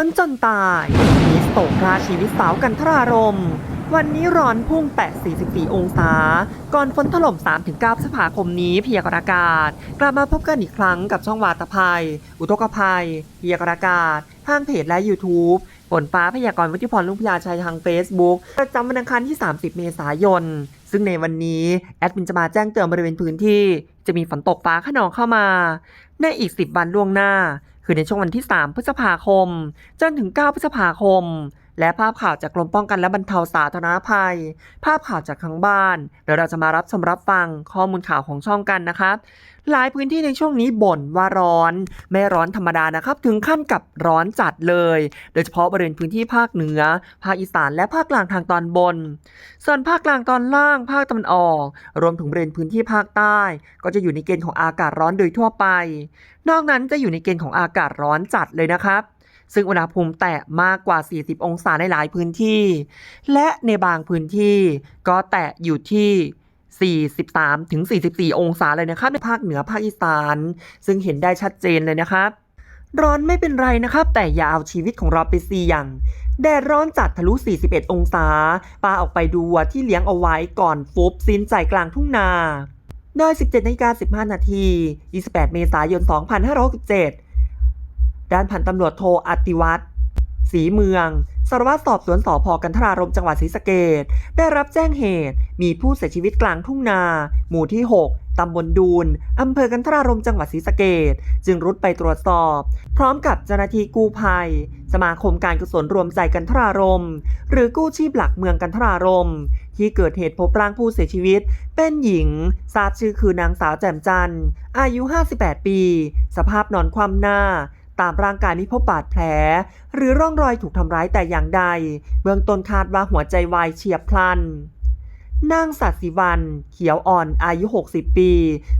อนจนตายมีสโตกราชีวิตสาวกันทรารม วันนี้ร้อนพุ่งแตะ44 องศา ก่อนฝนถล่ม 3-9พฤษภาคมนี้พยากรณ์อากาศ กลับมาพบกันอีกครั้งกับช่องวาตภัย อุทกภัยพยากรณ์อากาศ ทางเพจและ YouTube ฝนฟ้าพยากรณ์วุฒิพรลุงพยาชัยทาง Facebook ประจำวันอังคารที่ 30 เมษายน ซึ่งในวันนี้แอดมินจะมาแจ้งเตือนบริเวณพื้นที่ จะมีฝนตกฟ้าขนองเข้ามา ในอีก 10 วันล่วงหน้า คือในช่วงวันที่ 3 พฤษภาคม จนถึง 9 พฤษภาคม และภาพข่าวจากกรมป้องกันและบรรเทาสาธารณภัย ภาพข่าวจากทางบ้าน เดี๋ยวเราจะมารับชมรับฟังข้อมูลข่าวของช่องกันนะครับ หลายพื้นที่ในช่วงนี้บ่นว่าร้อน ไม่ร้อนธรรมดานะครับ ถึงขั้นกับร้อนจัดเลย โดยเฉพาะบริเวณพื้นที่ภาคเหนือ ภาคอีสานและภาคกลางทางตอนบน ส่วนภาคกลางตอนล่าง ภาคตะวันออก รวมถึงบริเวณพื้นที่ภาคใต้ ก็จะอยู่ในเกณฑ์ของอากาศร้อนโดยทั่วไป นอกนั้นจะอยู่ในเกณฑ์ของอากาศร้อนจัดเลยนะครับ ซึ่งอุณหภูมิแตะมากกว่า 40 องศาในหลายพื้นที่ และในบางพื้นที่ก็แตะอยู่ที่43ถึง44 องศาเลยนะครับในภาคเหนือภาคอีสาน ซึ่งเห็นได้ชัดเจนเลยนะครับ ร้อนไม่เป็นไรนะครับ แต่อย่าเอาชีวิตของเราไปเสี่ยง แดดร้อนจัดทะลุ 41 องศาปาออกไปดูวัวที่เลี้ยงเอาไว้ก่อนฟุบซินใจกลางทุ่งนาโดย17นาฬิกา15 นาที 28 เมษายน 2567 ด้านพันตำรวจโทอติวัตรศรีเมือง สารวัตรสอบสวนสพกันทรารมจังหวัดศรีสะเกดได้รับแจ้งเหตุ มีผู้เสียชีวิตกลางทุ่งนา หมู่ที่ 6 ตำบลดูนอำเภอกันทรารมจังหวัดศรีสะเกดจึงรุดไปตรวจสอบ พร้อมกับเจ้าหน้าที่กู้ภัย สมาคมการกุศลรวมใจกันทรารมหรือกู้ชีพหลักเมืองกันทรารมที่เกิดเหตุพบร่างผู้เสียชีวิต เป็นหญิง ทราบชื่อคือนางสาวแจ่มจันทร์อายุ 58 ปี สภาพนอนคว่ำหน้า ตามร่างกายไม่พบบาดแผล หรือร่องรอยถูกทำร้ายแต่อย่างใด เบื้องต้นคาดว่าหัวใจวายเฉียบพลันนางสัตย์สิวันเขียวอ่อนอายุ 60 ปี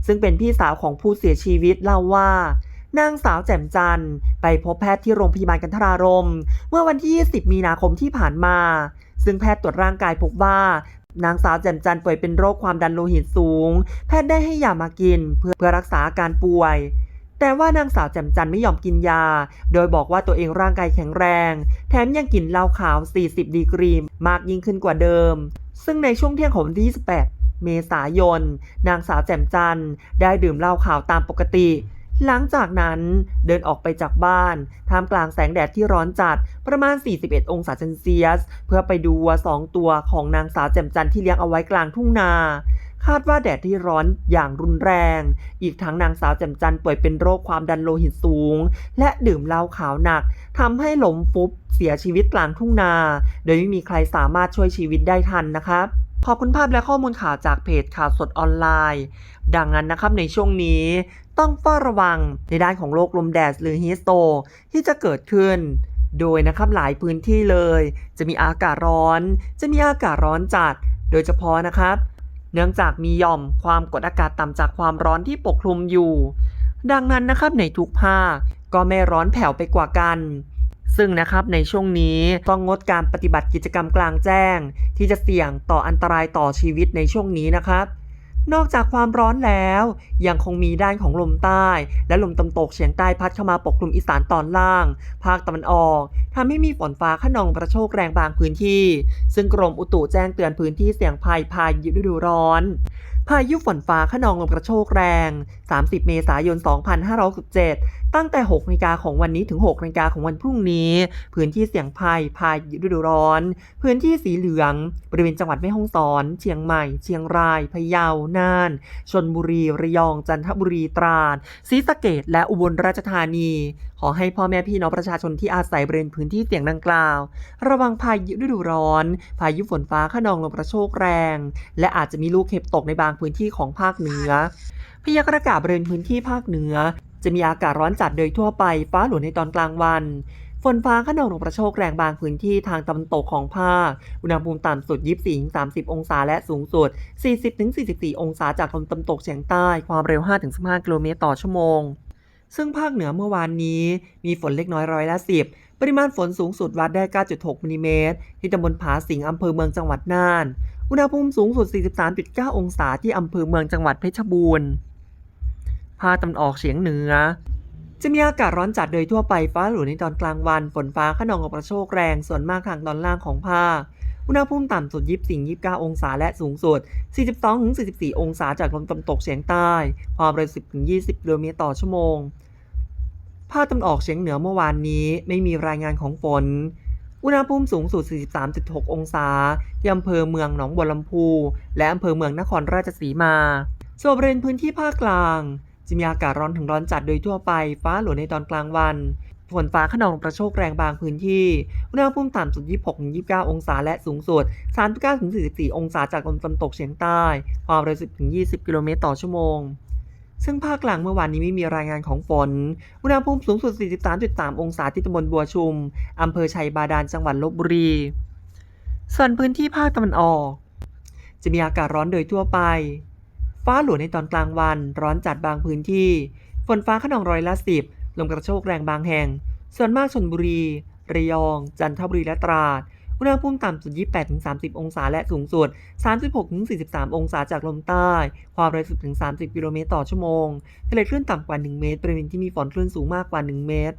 ซึ่งเป็นพี่สาวของผู้เสียชีวิตเล่าว่านางสาวแจ่มจันทร์ไปพบแพทย์ที่โรงพยาบาลกันทรารม เมื่อวันที่ 20 มีนาคมที่ผ่านมา ซึ่งแพทย์ตรวจร่างกายพบว่านางสาวแจ่มจันทร์ป่วยเป็นโรคความดันโลหิตสูง แพทย์ได้ให้ยามากิน เพื่อเพื่อรักษาอาการป่วย แต่ว่านางสาวแจ่มจันทร์ไม่ยอมกินยา โดยบอกว่าตัวเองร่างกายแข็งแรง แถมยังกินเหล้าขาว 40 ดีกรีมากยิ่งขึ้นกว่าเดิม ซึ่งในช่วงเที่ยงของวันที่ 28 เมษายน นางสาวแจ่มจันทร์ได้ดื่มเหล้าขาวตามปกติ หลังจากนั้นเดินออกไปจากบ้านท่ามกลางแสงแดดที่ร้อนจัดประมาณ 41 องศาเซนเซียส เพื่อไปดูวัวสองตัวของนางสาวแจ่มจันทร์ที่เลี้ยงเอาไว้กลางทุ่งนา คาดว่าแดดที่ร้อนอย่างรุนแรง อีกทั้งนางสาวแจ่มจันทร์ป่วยเป็นโรคความดันโลหิตสูง และดื่มเหล้าขาวหนักทำให้หลมฟุบเสียชีวิตกลางทุ่งนา โดยไม่มีใครสามารถช่วยชีวิตได้ทันนะครับขอบคุณภาพและข้อมูลข่าวจากเพจข่าวสดออนไลน์ ดังนั้นนะครับในช่วงนี้ต้องเฝ้าระวังในด้านของโรคลมแดดหรือฮีสโตที่จะเกิดขึ้น โดยนะครับหลายพื้นที่เลย จะมีอากาศร้อน จะมีอากาศร้อนจัด โดยเฉพาะนะครับ เนื่องจากมีหย่อมความกดอากาศต่ำจากความร้อนที่ปกคลุมอยู่ ดังนั้นนะครับในทุกภาคก็ไม่ร้อนแผ่วไปกว่ากัน ซึ่งนะครับในช่วงนี้ต้องงดการปฏิบัติกิจกรรมกลางแจ้ง ที่จะเสี่ยงต่ออันตรายต่อชีวิตในช่วงนี้นะครับ นอกจากความร้อนแล้ว ยังคงมีด้านของลมใต้ และลมตะวันตกเฉียงใต้พัดเข้ามาปกคลุมอีสานตอนล่าง ภาคตะวันออกทำให้มีฝนฟ้าขนองกระโชกแรงบางพื้นที่ ซึ่งกรมอุตุแจ้งเตือนพื้นที่เสี่ยงภัยพายุฤดูร้อน พายุฝนฟ้าขนองลมกระโชกแรง 30 เมษายน 2567 ตั้งแต่ 6นาฬิกาของวันนี้ถึง 6นาฬิกาของวันพรุ่งนี้ พื้นที่เสี่ยงภัยพายุฤดูร้อน พื้นที่สีเหลือง บริเวณจังหวัดแม่ฮ่องสอน เชียงใหม่ เชียงราย พะเยา น่าน ชนบุรี ระยอง จันทบุรี ตราด ศรีสะเกดและอุบลราชธานี ขอให้พ่อแม่พี่น้องประชาชนที่อาศัยบริเวณพื้นที่เสี่ยงดังกล่าว ระวังพายุฤดูร้อน พายุฝนฟ้าขนองลมกระโชกแรง และอาจจะมีลูกเห็บตกในบางพื้นที่ของภาคเหนือ พยากรณ์อากาศบริเวณพื้นที่ภาคเหนือ จะมีอากาศร้อนจัดโดยทั่วไป ฟ้าหลวในตอนกลางวันฝนฟ้าขนองลมกระโชกแรงบางพื้นที่ทางตะวันตกของภาค อุณหภูมิต่ำสุด 24-30 องศาและสูงสุด 40-44 องศาจากลมตะวันตกเฉียงใต้ ความเร็ว 5-15 กิโลเมตรต่อชั่วโมง ซึ่งภาคเหนือเมื่อวานนี้ มีฝนเล็กน้อยร้อยละ10ปริมาณฝนสูงสุดวัดได้ 9.6มิลลิเมตรที่ตำบลผาสิงอำเภอเมืองจังหวัดน่าน อุณหภูมิสูงสุด 43.9 องศาที่อำเภอเมืองจังหวัดเพชรบูรณ์ ภาคตะวันออกเฉียงเหนือ จะมีอากาศร้อนจัดโดยทั่วไปฟ้าหลวในตอนกลางวัน ฝนฟ้าขนองกับกระโชกแรง ส่วนมากทางตอนล่างของภาค อุณหภูมิต่ำสุด 24 29 องศาและสูงสุด 42 44 องศาจากลมตะวันตกเฉียงใต้ ความเร็ว 10 20 กิโลเมตรต่อชั่วโมง ภาคตะวันออกเฉียงเหนือเมื่อวานนี้ไม่มีรายงานของฝน อุณหภูมิสูงสุด 43.6 องศาที่อำเภอเมืองหนองบัวลำพู และอำเภอเมืองนครราชสีมาส่วนบริเวณพื้นที่ภาคกลาง จะมีอากาศร้อนถึงร้อนจัดโดยทั่วไป ฟ้าหลวในตอนกลางวัน ฝนฟ้าขนองกระโชกแรงบางพื้นที่ อุณหภูมิต่ำสุด 26-29 องศา และสูงสุด 39-44 องศาจากลมตะวันตกเฉียงใต้ ความเร็ว 10-20 กิโลเมตรต่อชั่วโมง ซึ่งภาคกลางเมื่อวานนี้ไม่มีรายงานของฝน อุณหภูมิสูงสุด 43.3 องศาที่ตำบลบัวชุม อำเภอชัยบาดาล จังหวัดลบบุรี ส่วนพื้นที่ภาคตะวันออก จะมีอากาศร้อนโดยทั่วไป ฟ้าหลวในตอนกลางวัน ร้อนจัดบางพื้นที่ ฝนฟ้าขนองร้อยละสิบ ลมกระโชกแรงบางแห่ง ส่วนมากชนบุรี ระยอง จันทบุรีและตราด อุณหภูมิต่ำสุด 28-30 องศาและสูงสุด 36-43 องศาจากลมใต้ ความเร็ว10-30 กิโลเมตรต่อชั่วโมงทะเลคลื่นต่ำกว่า 1 เมตรบริเวณที่มีฝนคลื่นสูงมากกว่า 1 เมตร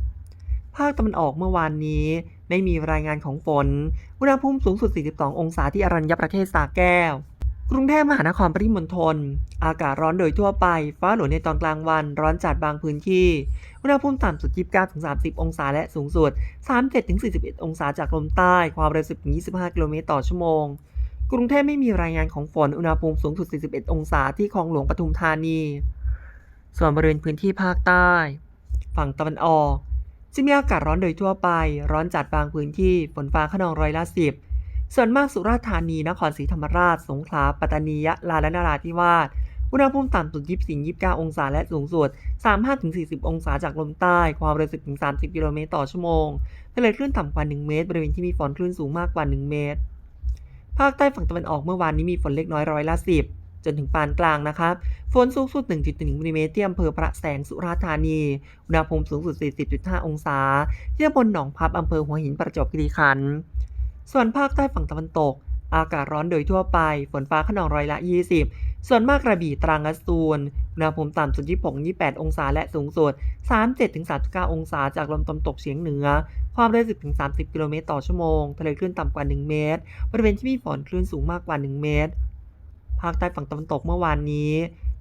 ภาคตะวันออกเมื่อวานนี้ไม่มีรายงานของฝน อุณหภูมิสูงสุด 42 องศาที่อรัญญประเทศสาแก้ว กรุงเทพมหานครปริมณฑลอากาศร้อนโดยทั่วไป ฟ้าหลวในตอนกลางวัน ร้อนจัดบางพื้นที่ อุณหภูมิต่ำสุด 29-30 องศาและสูงสุด 37-41 องศาจากลมใต้ ความเร็ว 10-25 กิโลเมตรต่อชั่วโมง กรุงเทพไม่มีรายงานของฝน อุณหภูมิสูงสุด 41 องศาที่คลองหลวงปทุมธานี ส่วนบริเวณพื้นที่ภาคใต้ ฝั่งตะวันออก จะมีอากาศร้อนโดยทั่วไป ร้อนจัดบางพื้นที่ ฝนฟ้าขนองร้อยละสิบ ส่วนมากสุราษฎร์ธานี นครศรีธรรมราช สงขลา ปัตตานียะลาและนราธิวาส อุณหภูมิต่ำสุด 24-29 องศา และสูงสุด 35-40 องศาจากลมใต้ ความเร็ว10-30 กิโลเมตรต่อชั่วโมงทะเลคลื่นต่ำกว่า 1 เมตร บริเวณที่มีฝนคลื่นสูงมากกว่า 1 เมตร ภาคใต้ฝั่งตะวันออกเมื่อวานนี้มีฝนเล็กน้อยร้อยละ 10 จนถึงปานกลางนะครับ ฝนสูงสุด 1.1มิลลิเมตรที่อำเภอพระแสงสุราษฎร์ธานี อุณหภูมิสูงสุด 40.5 องศา ที่ตำบลหนองพับอำเภอหัวหินประจวบคีรีขันธ์ ส่วนภาคใต้ฝั่งตะวันตก อากาศร้อนโดยทั่วไป ฝนฟ้าขนองร้อยละ 20 ส่วนมากกระบี่ตรังและสตูลอุณหภูมิต่ำสุด 26-28 องศาและสูงสุด 37-39 องศาจากลมตะวันตกเฉียงเหนือ ความเร็ว 10-30 กิโลเมตรต่อชั่วโมง ทะเลคลื่นต่ำกว่า 1 เมตร บริเวณที่มีฝนคลื่นสูงมากกว่า 1 เมตร ภาคใต้ฝั่งตะวันตกเมื่อวานนี้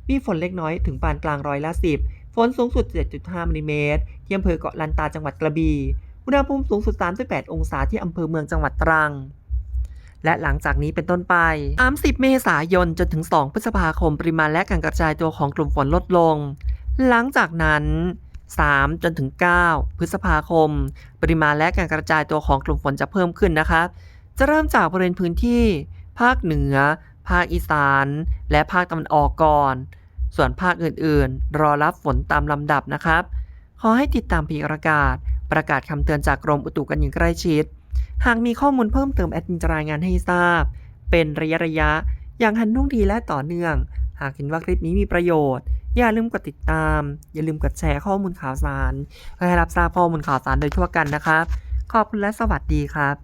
มีฝนเล็กน้อยถึงปานกลางร้อยละ 10 ฝนสูงสุด 7.5มิลลิเมตรที่อำเภอเกาะลันตาจังหวัดกระบี่ อุณหภูมิสูงสุด 38 องศาที่อำเภอเมืองจังหวัดตรัง และหลังจากนี้เป็นต้นไป 30 เมษายนจนถึง 2 พฤษภาคม ปริมาณและการกระจายตัวของกลุ่มฝนลดลง หลังจากนั้น 3 จนถึง 9 พฤษภาคม ปริมาณและการกระจายตัวของกลุ่มฝนจะเพิ่มขึ้นนะครับจะเริ่มจากบริเวณพื้นที่ ภาคเหนือ ภาคอีสาน และภาคตะวันออกก่อน ส่วนภาคอื่นๆ รอรับฝนตามลำดับนะครับ ขอให้ติดตามพยากรณ์อากาศประกาศคำเตือนจากกรมอุตุกันอย่างใกล้ชิด หากมีข้อมูลเพิ่มเติมแอดมินจะรายงานให้ทราบ เป็นระยะระยะ อย่างทันท่วงทีและต่อเนื่อง หากเห็นว่าคลิปนี้มีประโยชน์ อย่าลืมกดติดตาม อย่าลืมกดแชร์ข้อมูลข่าวสารเพื่อให้รับทราบข้อมูลข่าวสารโดยทั่วกันนะครับขอบคุณและสวัสดีครับ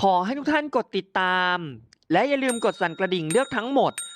ขอให้ทุกท่านกดติดตาม และอย่าลืมกดสั่นกระดิ่งเลือกทั้งหมด